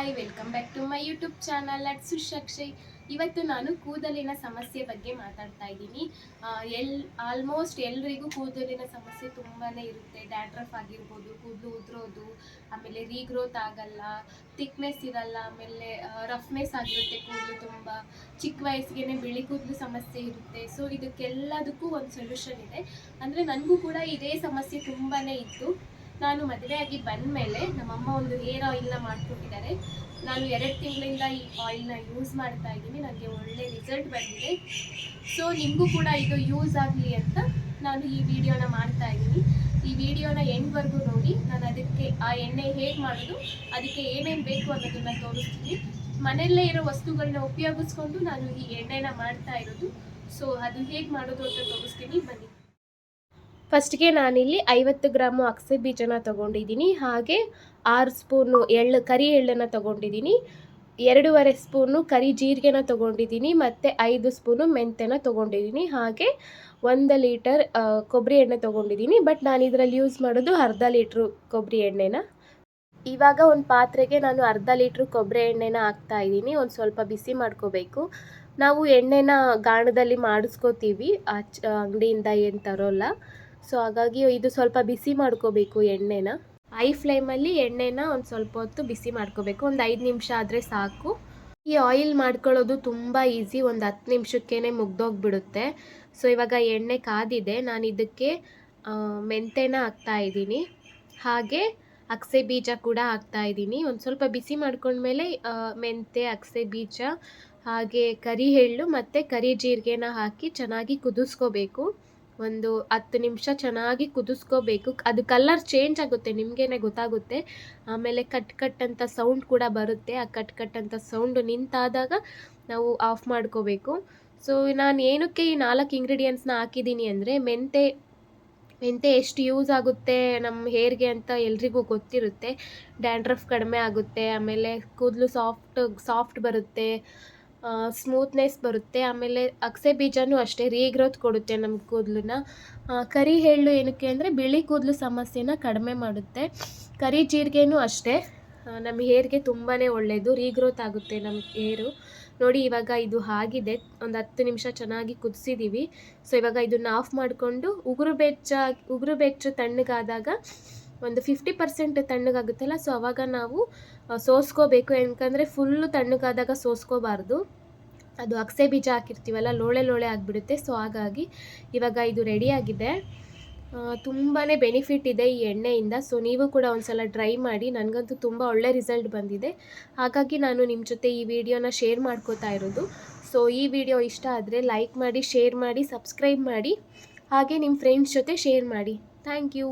Hi welcome back to my YouTube channel at ಸುಶಕ್ಷಯ್ ಇವತ್ತು ನಾನು ಕೂದಲಿನ ಸಮಸ್ಯೆ ಬಗ್ಗೆ ಮಾತಾಡ್ತಾ ಇದ್ದೀನಿ. ಎಲ್ ಆಲ್ಮೋಸ್ಟ್ ಎಲ್ರಿಗೂ ಕೂದಲಿನ ಸಮಸ್ಯೆ ತುಂಬಾ ಇರುತ್ತೆ. ಡ್ಯಾಂಡ್ರಫ್ ಆಗಿರ್ಬೋದು, ಕೂದಲು ಉದುರೋದು, ಆಮೇಲೆ ರೀಗ್ರೋತ್ ಆಗಲ್ಲ ಥಿಕ್ನೆಸ್ ಇರಲ್ಲ, ಆಮೇಲೆ ರಫ್ನೆಸ್ ಆಗಿರುತ್ತೆ ಕೂದಲು ತುಂಬ. ಚಿಕ್ಕ ವಯಸ್ಸಿಗೆ ಬಿಳಿ ಕೂದಲು ಸಮಸ್ಯೆ ಇರುತ್ತೆ. ಸೊ ಇದಕ್ಕೆಲ್ಲದಕ್ಕೂ ಒಂದು ಸೊಲ್ಯೂಷನ್ ಇದೆ. ಅಂದರೆ ನನಗೂ ಕೂಡ ಇದೇ ಸಮಸ್ಯೆ ತುಂಬಾ ಇತ್ತು. ನಾನು ಮದುವೆಯಾಗಿ ಬಂದ ಮೇಲೆ ನಮ್ಮಮ್ಮ ಒಂದು ಹೇರ್ ಆಯಿಲ್ನ ಮಾಡಿಕೊಟ್ಟಿದ್ದಾರೆ. ನಾನು ಎರಡು ತಿಂಗಳಿಂದ ಈ ಆಯಿಲ್ನ ಯೂಸ್ ಮಾಡ್ತಾ ಇದ್ದೀನಿ. ನನಗೆ ಒಳ್ಳೆ ರಿಸಲ್ಟ್ ಬಂದಿದೆ. ಸೊ ನಿಮಗೂ ಕೂಡ ಇದು ಯೂಸ್ ಆಗಲಿ ಅಂತ ನಾನು ಈ ವಿಡಿಯೋನ ಮಾಡ್ತಾ ಇದ್ದೀನಿ. ಈ ವಿಡಿಯೋನ ಎಂಡ್ವರೆಗೂ ನೋಡಿ. ನಾನು ಅದಕ್ಕೆ ಆ ಎಣ್ಣೆ ಹೇಗೆ ಮಾಡೋದು, ಅದಕ್ಕೆ ಏನೇನು ಬೇಕು ಅನ್ನೋದನ್ನ ತೋರಿಸ್ತೀನಿ. ಮನೆಯಲ್ಲೇ ಇರೋ ವಸ್ತುಗಳನ್ನ ಉಪಯೋಗಿಸ್ಕೊಂಡು ನಾನು ಈ ಎಣ್ಣೆನ ಮಾಡ್ತಾ ಇರೋದು. ಸೊ ಅದು ಹೇಗೆ ಮಾಡೋದು ಅಂತ ತೋರಿಸ್ತೀನಿ. ಬನ್ನಿ. ಫಸ್ಟ್ಗೆ ನಾನಿಲ್ಲಿ ಐವತ್ತು ಗ್ರಾಮು ಅಕ್ಸೆ ಬೀಜನ ತೊಗೊಂಡಿದ್ದೀನಿ, ಹಾಗೆ ಆರು ಸ್ಪೂನು ಎಳ್ಳು, ಕರಿ ಎಳ್ಳನ್ನು ತೊಗೊಂಡಿದ್ದೀನಿ, ಎರಡೂವರೆ ಸ್ಪೂನು ಕರಿ ಜೀರಿಗೆನ ತೊಗೊಂಡಿದ್ದೀನಿ, ಮತ್ತು ಐದು ಸ್ಪೂನು ಮೆಂತೆನ ತೊಗೊಂಡಿದ್ದೀನಿ, ಹಾಗೆ ಒಂದು ಲೀಟರ್ ಕೊಬ್ಬರಿ ಎಣ್ಣೆ ತೊಗೊಂಡಿದ್ದೀನಿ, ಬಟ್ ನಾನು ಇದರಲ್ಲಿ ಯೂಸ್ ಮಾಡೋದು ಅರ್ಧ ಲೀಟ್ರು ಕೊಬ್ಬರಿ ಎಣ್ಣೆನ. ಇವಾಗ ಒಂದು ಪಾತ್ರೆಗೆ ನಾನು ಅರ್ಧ ಲೀಟ್ರ್ ಕೊಬ್ಬರಿ ಎಣ್ಣೆನ ಹಾಕ್ತಾ ಇದ್ದೀನಿ, ಒಂದು ಸ್ವಲ್ಪ ಬಿಸಿ ಮಾಡ್ಕೋಬೇಕು. ನಾವು ಎಣ್ಣೆನ ಗಾಣದಲ್ಲಿ ಮಾಡಿಸ್ಕೋತೀವಿ ಅಂಗಡಿಯಿಂದ ಏನು ತರೋಲ್ಲ. ಸೊ ಹಾಗಾಗಿ ಇದು ಸ್ವಲ್ಪ ಬಿಸಿ ಮಾಡ್ಕೋಬೇಕು ಎಣ್ಣೆನ. ಐ ಫ್ಲೇಮಲ್ಲಿ ಎಣ್ಣೆನ ಒಂದು ಸ್ವಲ್ಪ ಹೊತ್ತು ಬಿಸಿ ಮಾಡ್ಕೋಬೇಕು. ಒಂದು ಐದು ನಿಮಿಷ ಆದರೆ ಸಾಕು. ಈ ಆಯಿಲ್ ಮಾಡ್ಕೊಳ್ಳೋದು ತುಂಬ ಈಸಿ ಒಂದು ಹತ್ತು ನಿಮಿಷಕ್ಕೇ ಮುಗ್ದೋಗ್ಬಿಡುತ್ತೆ. ಸೊ ಇವಾಗ ಎಣ್ಣೆ ಕಾದಿದೆ. ನಾನು ಇದಕ್ಕೆ ಮೆಂತೆನ ಹಾಕ್ತಾ ಇದ್ದೀನಿ. ಹಾಗೆ ಅಗಸೆ ಬೀಜ ಕೂಡ ಹಾಕ್ತಾ ಇದ್ದೀನಿ. ಒಂದು ಸ್ವಲ್ಪ ಬಿಸಿ ಮಾಡ್ಕೊಂಡ್ಮೇಲೆ ಮೆಂತೆ ಅಗಸೆ ಬೀಜ, ಹಾಗೆ ಕರಿ ಎಳ್ಳು ಮತ್ತು ಕರಿ ಜೀರಿಗೆನ ಹಾಕಿ ಚೆನ್ನಾಗಿ ಕುದಿಸ್ಕೋಬೇಕು. ಒಂದು ಹತ್ತು ನಿಮಿಷ ಚೆನ್ನಾಗಿ ಕುದಿಸ್ಕೋಬೇಕು. ಅದು ಕಲರ್ ಚೇಂಜ್ ಆಗುತ್ತೆ, ನಿಮಗೇನೆ ಗೊತ್ತಾಗುತ್ತೆ. ಆಮೇಲೆ ಕಟ್ ಕಟ್ ಅಂತ ಸೌಂಡ್ ಕೂಡ ಬರುತ್ತೆ. ಆ ಕಟ್ ಕಟ್ ಅಂತ ಸೌಂಡ್ ನಿಂತಾದಾಗ ನಾವು ಆಫ್ ಮಾಡ್ಕೋಬೇಕು. ಸೊ ನಾನು ಏನಕ್ಕೆ ಈ ನಾಲ್ಕು ಇಂಗ್ರೀಡಿಯೆಂಟ್ಸ್ನ ಹಾಕಿದ್ದೀನಿ ಅಂದರೆ, ಮೆಂತೆ ಮೆಂತೆ ಎಷ್ಟು ಯೂಸ್ ಆಗುತ್ತೆ ನಮ್ಮ ಹೇರ್ಗೆ ಅಂತ ಎಲ್ರಿಗೂ ಗೊತ್ತಿರುತ್ತೆ. ಡ್ಯಾಂಡ್ರಫ್ ಕಡಿಮೆ ಆಗುತ್ತೆ, ಆಮೇಲೆ ಕೂದಲು ಸಾಫ್ಟ್ ಸಾಫ್ಟ್ ಬರುತ್ತೆ. ಸ್ಮೂತ್ನೆಸ್ ಬರುತ್ತೆ. ಆಮೇಲೆ ಅಗಸೆ ಬೀಜನೂ ಅಷ್ಟೇ ರೀಗ್ರೋತ್ ಕೊಡುತ್ತೆ ನಮ್ಮ ಕೂದಲನ್ನ. ಕರಿ ಎಳ್ಳು ಏನಕ್ಕೆ ಅಂದರೆ, ಬಿಳಿ ಕೂದಲು ಸಮಸ್ಯೆನ ಕಡಿಮೆ ಮಾಡುತ್ತೆ. ಕರಿ ಜೀರಿಗೆನೂ ಅಷ್ಟೇ. ನಮ್ಮ ಹೇರ್ಗೆ ತುಂಬಾ ಒಳ್ಳೆಯದು ರೀಗ್ರೋತ್ ಆಗುತ್ತೆ ನಮ್ಮ ಹೇರು. ನೋಡಿ, ಇವಾಗ ಇದು ಆಗಿದೆ. ಒಂದು ಹತ್ತು ನಿಮಿಷ ಚೆನ್ನಾಗಿ ಕುದಿಸಿದ್ದೀವಿ ಸೊ ಇವಾಗ ಇದನ್ನು ಆಫ್ ಮಾಡಿಕೊಂಡು ಉಗುರು ಬೆಚ್ಚ ಉಗುರು ಬೆಚ್ಚ ತಣ್ಣಗಾದಾಗ ಒಂದು ಫಿಫ್ಟಿ ಪರ್ಸೆಂಟ್ ತಣ್ಣಗಾಗುತ್ತಲ್ಲ ಸೊ ಅವಾಗ ನಾವು ಸೋಸ್ಕೋಬೇಕು ಯಾಕಂದರೆ ಫುಲ್ಲು ತಣ್ಣಗಾದಾಗ ಸೋಸ್ಕೋಬಾರ್ದು. ಅದು ಅಗಸೆ ಬೀಜ ಹಾಕಿರ್ತೀವಲ್ಲ, ಲೋಳೆ ಲೋಳೆ ಆಗಿಬಿಡುತ್ತೆ ಸೊ ಹಾಗಾಗಿ ಇವಾಗ ಇದು ರೆಡಿಯಾಗಿದೆ ತುಂಬಾ ಬೆನಿಫಿಟ್ ಇದೆ ಈ ಎಣ್ಣೆಯಿಂದ ಸೊ ನೀವು ಕೂಡ ಒಂದ್ಸಲ ಟ್ರೈ ಮಾಡಿ, ನನಗಂತೂ ತುಂಬ ಒಳ್ಳೆ ರಿಸಲ್ಟ್ ಬಂದಿದೆ. ಹಾಗಾಗಿ ನಾನು ನಿಮ್ಮ ಜೊತೆ ಈ ವಿಡಿಯೋನ ಶೇರ್ ಮಾಡ್ಕೋತಾ ಇರೋದು. ಸೊ ಈ ವಿಡಿಯೋ ಇಷ್ಟ ಆದರೆ ಲೈಕ್ ಮಾಡಿ ಶೇರ್ ಮಾಡಿ ಸಬ್ಸ್ಕ್ರೈಬ್ ಮಾಡಿ, ಹಾಗೆ ನಿಮ್ಮ ಫ್ರೆಂಡ್ಸ್ ಜೊತೆ ಶೇರ್ ಮಾಡಿ. Thank you